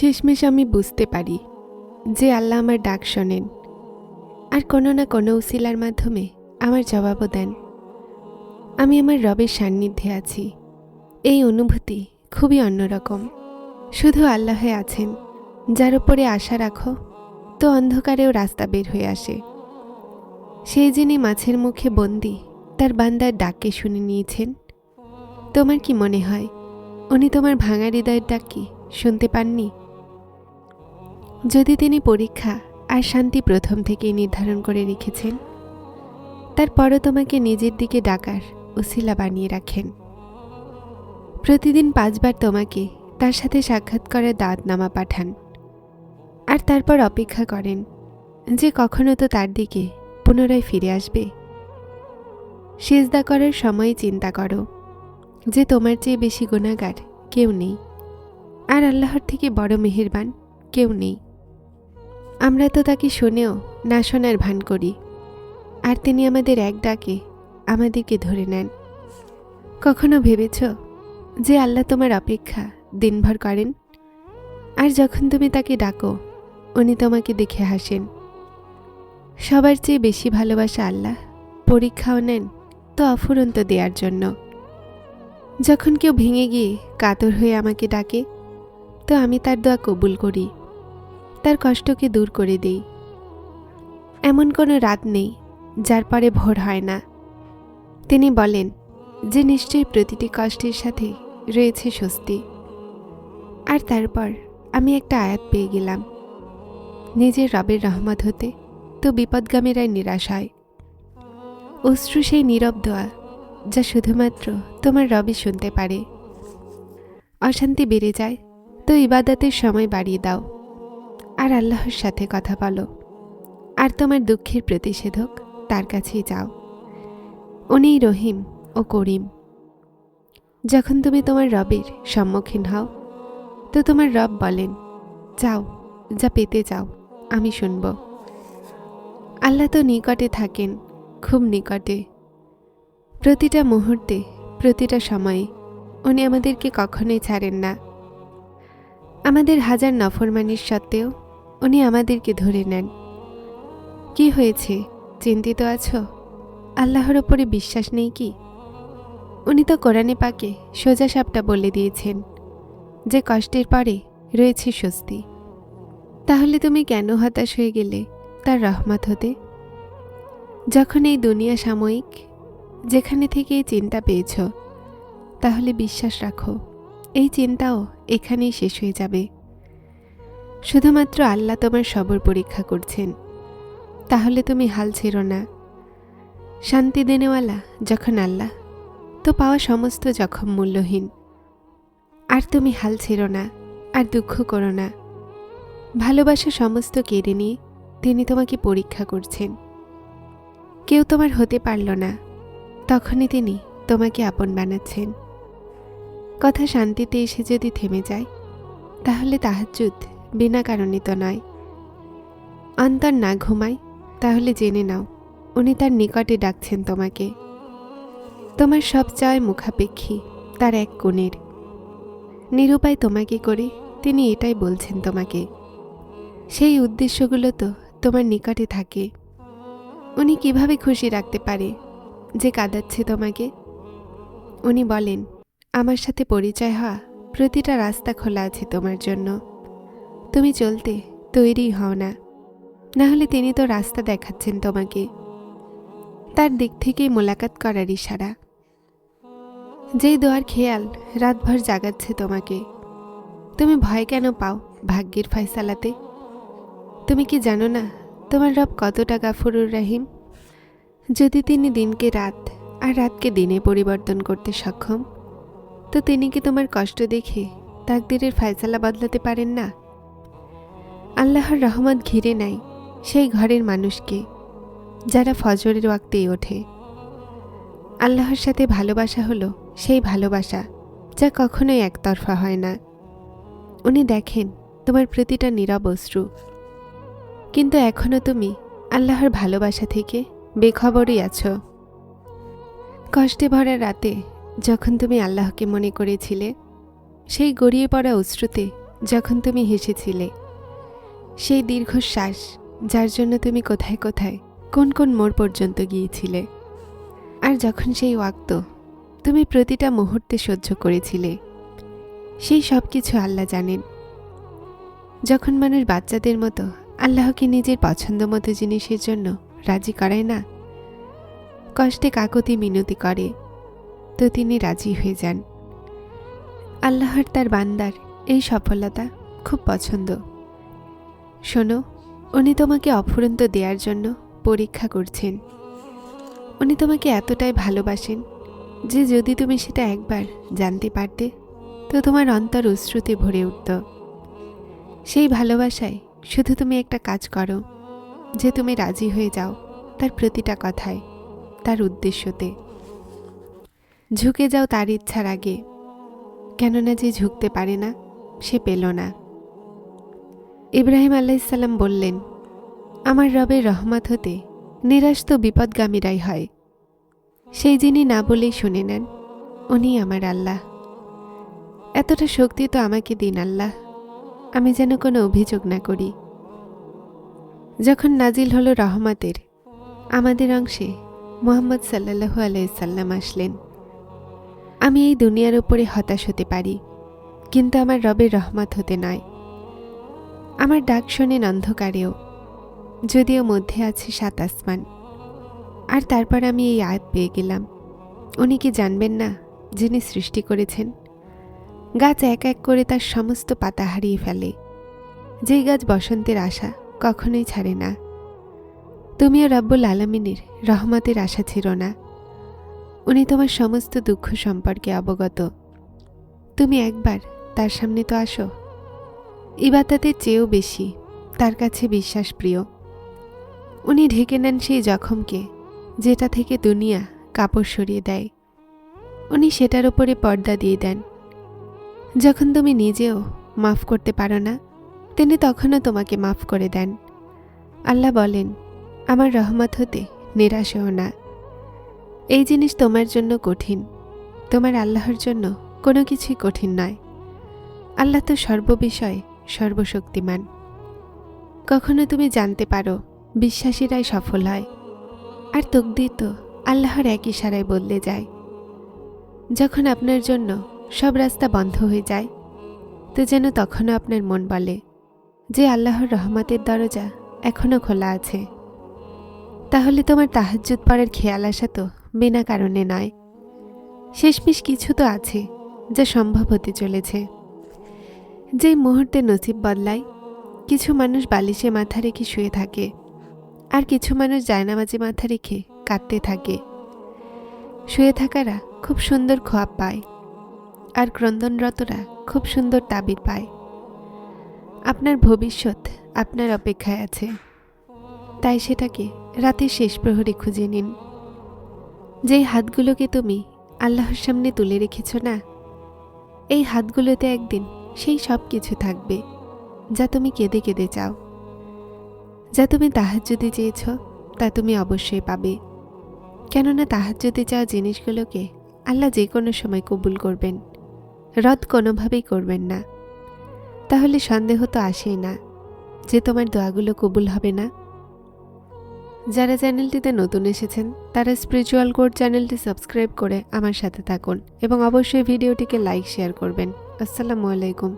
শেষমেশ আমি বুঝতে পারি যে আল্লাহ আমার ডাক শোনেন। আর কোনো না কোনো উসিলার মাধ্যমে আমার জবাবও দেন। আমি আমার রবের সান্নিধ্যে আছি। এই অনুভূতি খুবই অন্যরকম। শুধু আল্লাহে আছেন, যার উপরে আশা রাখো, তো অন্ধকারেও রাস্তা বের হয়ে আসে। সেই যিনি মাছের মুখে বন্দি, তার বান্দার ডাককে শুনে নিয়েছেন, তোমার কি মনে হয়, উনি তোমার ভাঙা হৃদয়ের ডাক কি? শুনতে পাননি? যদি তিনি পরীক্ষা আর শান্তি প্রথম থেকেই নির্ধারণ করে রেখেছেন তারপরও তোমাকে নিজের দিকে ডাকার উসিলা বানিয়ে রাখেন। প্রতিদিন পাঁচবার তোমাকে তার সাথে সাক্ষাৎ করার দাঁত নামা পাঠান আর তারপর অপেক্ষা করেন যে কখনো তো তার দিকে পুনরায় ফিরে আসবে। সেজদা করার সময় চিন্তা করো যে তোমার চেয়ে বেশি গুণাগার কেউ নেই আর আল্লাহর থেকে বড় মেহেরবান কেউ নেই। আমরা তো তাকে শুনেও না শোনার ভান করি। আর তিনি আমাদের এক ডাকে আমাদেরকে ধরে নেন। কখনো ভেবেছ যে আল্লাহ তোমার অপেক্ষা দিনভর করেন? আর যখন তুমি তাকে ডাকো, উনি তোমাকে দেখে হাসেন। সবার চেয়ে বেশি ভালোবাসা আল্লাহ। পরীক্ষাও নেন তো অফুরন্ত দেওয়ার জন্য। যখন কেউ ভেঙে গিয়ে কাতর হয়ে আমাকে ডাকে, তো আমি তার দোয়া কবুল করি। তার কষ্টকে দূর করে দিই। এমন কোনো রাত নেই, যার পরে ভোর হয় না। তিনি বলেন, যে নিশ্চয়ই প্রতিটি কষ্টের সাথে রয়েছে স্বস্তি। আর তারপর আমি একটা আয়াত পেয়ে গেলাম। নিজের রবের রহমত হতে তো বিপদগামীরাই নিরাশ হয়। অশ্রু সেই নীরব দোয়া, যা শুধুমাত্র তোমার রবি শুনতে পারে। অশান্তি বেড়ে যায়, তো ইবাদতের সময় বাড়িয়ে দাও। আর আল্লাহর সাথে কথা বলো। আর তোমার দুঃখের প্রতিষেধক তার কাছেই যাও। উনিই রহিম ও করিম। যখন তুমি তোমার রবের সম্মুখীন হও, তো তোমার রব বলেন, যাও, যা পেতে যাও আমি শুনব। আল্লাহ তো নিকটে থাকেন, খুব নিকটে। প্রতিটা মুহূর্তে, প্রতিটা সময়ে উনি আমাদেরকে কখনোই ছাড়েন না। আমাদের হাজার নফরমানির সত্ত্বেও উনি আমাদেরকে ধরে নেন। কি হয়েছে? চিন্তিত আছো? আল্লাহর ওপরে বিশ্বাস নেই কি? উনি তো কোরআনে পাকে সোজা সাপটা বলে দিয়েছেন, যে কষ্টের পরে রয়েছে স্বস্তি। তাহলে তুমি কেন হতাশ হয়ে গেলে তার রহমত হতে? যখন এই দুনিয়া সাময়িক, যেখানে থেকে এই চিন্তা পেয়েছ, তাহলে বিশ্বাস রাখো, এই চিন্তাও এখানেই শেষ হয়ে যাবে। শুধুমাত্র আল্লাহ তোমার সবর পরীক্ষা করছেন। তাহলে তুমি হাল ছেড়ো না। শান্তি দেনেওয়ালা যখন আল্লাহ, তো পাওয়া সমস্ত জখম মূল্যহীন। আর তুমি হাল ছেড়ো না, আর দুঃখ করো না। ভালোবাসা সমস্ত কেড়ে নিয়ে তিনি তোমাকে পরীক্ষা করছেন। কেউ তোমার হতে পারল না, তখনই তিনি তোমাকে আপন বানাচ্ছেন। কথা শান্তিতে এসে যদি থেমে যায়, তাহলে তাহাজ্জুদ বিনা কারণে তো নয়। অন্তর না ঘুমায় তাহলে জেনে নাও, উনি তার নিকটে ডাকছেন তোমাকে। তোমার সব চায় মুখাপেক্ষী, তার এক কোণের নিরুপায় তোমাকে করে তিনি এটাই বলছেন তোমাকে। সেই উদ্দেশ্যগুলো তো তোমার নিকটে থাকে। উনি কীভাবে খুশি রাখতে পারে যে কাঁদাচ্ছে তোমাকে? উনি বলেন, আমার সাথে পরিচয় হওয়া প্রতিটা রাস্তা খোলা আছে তোমার জন্য। তুমি চলতে তৈরি হও না। না হলে তিনি তো রাস্তা দেখাচ্ছেন তোমাকে। তার দিক থেকেই মোলাকাত করার ইশারা। যেই দোয়ার খেয়াল রাতভর জাগাচ্ছে তোমাকে। তুমি ভয় কেন পাও ভাগ্যের ফয়সালাতে? তুমি কি জানো না তোমার রব কতটা গাফুরুর রাহিম? যদি তিনি দিনকে রাত আর রাতকে দিনে পরিবর্তন করতে সক্ষম, তো তিনি কি তোমার কষ্ট দেখে তাকদিরের ফয়সালা বদলাতে পারেন না? আল্লাহর রহমত ঘিরে নেয় সেই ঘরের মানুষকে, যারা ফজরের ওয়াক্তেই ওঠে। আল্লাহর সাথে ভালোবাসা হলো সেই ভালোবাসা, যা কখনোই একতরফা হয় না। উনি দেখেন, তোমার প্রতিটা নীরব অশ্রু। কিন্তু এখনও তুমি আল্লাহর ভালোবাসা থেকে বেখবরই আছো। কষ্টে ভরা রাতে যখন তুমি আল্লাহকে মনে করেছিলে, সেই গড়িয়ে পড়া অশ্রুতে যখন তুমি হেসেছিলে সেই দীর্ঘশ্বাস যার জন্য তুমি কোথায় কোথায়, কোন কোন মোড় পর্যন্ত গিয়েছিলে। আর যখন সেই ওয়াক্ত তুমি প্রতিটা মুহূর্তে সহ্য করেছিলে, সেই সব কিছু আল্লাহ জানেন। যখন মানুষ বাচ্চাদের মতো আল্লাহকে নিজের পছন্দ মতো জিনিসের জন্য রাজি করায় না, কষ্টে কাকতি মিনতি করে, তো তিনি রাজি হয়ে যান। আল্লাহর তার বান্দার এই সফলতা খুব পছন্দ। শোনো, উনি তোমাকে অফুরন্ত দেওয়ার জন্য পরীক্ষা করছেন। উনি তোমাকে এতটাই ভালোবাসেন যে যদি তুমি সেটা একবার জানতে পারতে, তো তোমার অন্তর অশ্রুতে ভরে উঠত। সেই ভালোবাসায় শুধু তুমি একটা কাজ করো, যে তুমি রাজি হয়ে যাও তার প্রতিটা কথায়, তার উদ্দেশ্যতে। ঝুঁকে যাও তার ইচ্ছার আগে, কেননা যে ঝুঁকতে পারে না, সে পেল না। ইব্রাহিম আলাইসাল্লাম বললেন, আমার রবের রহমত হতে নিরাশ তো বিপদগামীরাই হয়। সেই যিনি না বলেই শুনে নেন উনি আমার আল্লাহ। এতটা শক্তি তো আমাকে দিন আল্লাহ, আমি যেন কোনো অভিযোগ না করি। যখন নাজিল হলো রহমতের, আমাদের অংশে মোহাম্মদ সাল্লাহু আলাইসাল্লাম আসলেন। আমি এই দুনিয়ার উপরে হতাশ হতে পারি, কিন্তু আমার রবের রহমত হতে নয়। আমার ডাক শোনেন অন্ধকারেও, যদিও মধ্যে আছে সাত আসমান। আর তারপর আমি এই আয়াত পেয়ে গেলাম। উনি কি জানবেন না যিনি সৃষ্টি করেছেন? গাছ এক এক করে তার সমস্ত পাতা হারিয়ে ফেলে। যেই গাছ বসন্তের আশা কখনোই ছাড়ে না। তুমিও রব্বুল আলমিনের রহমতের আশা ছিল না। উনি তোমার সমস্ত দুঃখ সম্পর্কে অবগত। তুমি একবার তার সামনে তো আসো। ইবাতাতের চেয়েও বেশি, তার কাছে বিশ্বাস প্রিয় উনি ঢেকে নেন সেই জখমকে, যেটা থেকে দুনিয়া কাপড় সরিয়ে দেয়। উনি সেটার উপরে পর্দা দিয়ে দেন। যখন তুমি নিজেও মাফ করতে পারো না, তিনি তখনও তোমাকে মাফ করে দেন। আল্লাহ বলেন, আমার রহমত হতে নিরাশ হও না। এই জিনিস তোমার জন্য কঠিন, তোমার আল্লাহর জন্য কোনো কিছুই কঠিন নয়। আল্লাহ তো সর্ববিষয়ে সর্বশক্তিমান। কখনো তুমি জানতে পারো, বিশ্বাসীরাই সফল হয়। আর তকদির তো আল্লাহর এক ইশারায় বদলে যায়। যখন আপনার জন্য সব রাস্তা বন্ধ হয়ে যায়, তো যেন তখনও আপনার মন বলে যে আল্লাহর রহমতের দরজা এখনও খোলা আছে। তাহলে তোমার তাহাজ্জুদ পড়ার খেয়াল আসা তো বিনা কারণে নয়। শেষমেশ কিছু তো আছে যা সম্ভব হতে চলেছে। যেই মুহূর্তে নসিব বদলায়, কিছু মানুষ বালিশে মাথা রেখে শুয়ে থাকে আর কিছু মানুষ জায়নামাজে মাথা রেখে কাঁদতে থাকে। শুয়ে থাকারা খুব সুন্দর খোয়াব পায় আর ক্রন্দনরতরা খুব সুন্দর তাবির পায়। আপনার ভবিষ্যৎ আপনার অপেক্ষায় আছে। তাই সেটাকে রাতের শেষ প্রহরে খুঁজে নিন। যেই হাতগুলোকে তুমি আল্লাহর সামনে তুলে রেখেছ না, এই হাতগুলোতে একদিন সেই সব কিছু থাকবে, যা তুমি কেঁদে কেঁদে চাও। যা তুমি তাহার যদি চেয়েছ, তা তুমি অবশ্যই পাবে। কেননা তাহার যদি চাওয়া জিনিসগুলোকে আল্লাহ যে কোনো সময় কবুল করবেন, রদ কোনোভাবেই করবেন না। তাহলে সন্দেহ তো আসেই না যে তোমার দোয়াগুলো কবুল হবে না। যারা চ্যানেলটিতে নতুন এসেছেন, তারা স্পিরিচুয়াল কোড চ্যানেলটি সাবস্ক্রাইব করে আমার সাথে থাকুন এবং অবশ্যই ভিডিওটিকে লাইক, শেয়ার করবেন। আসসালামু আলাইকুম।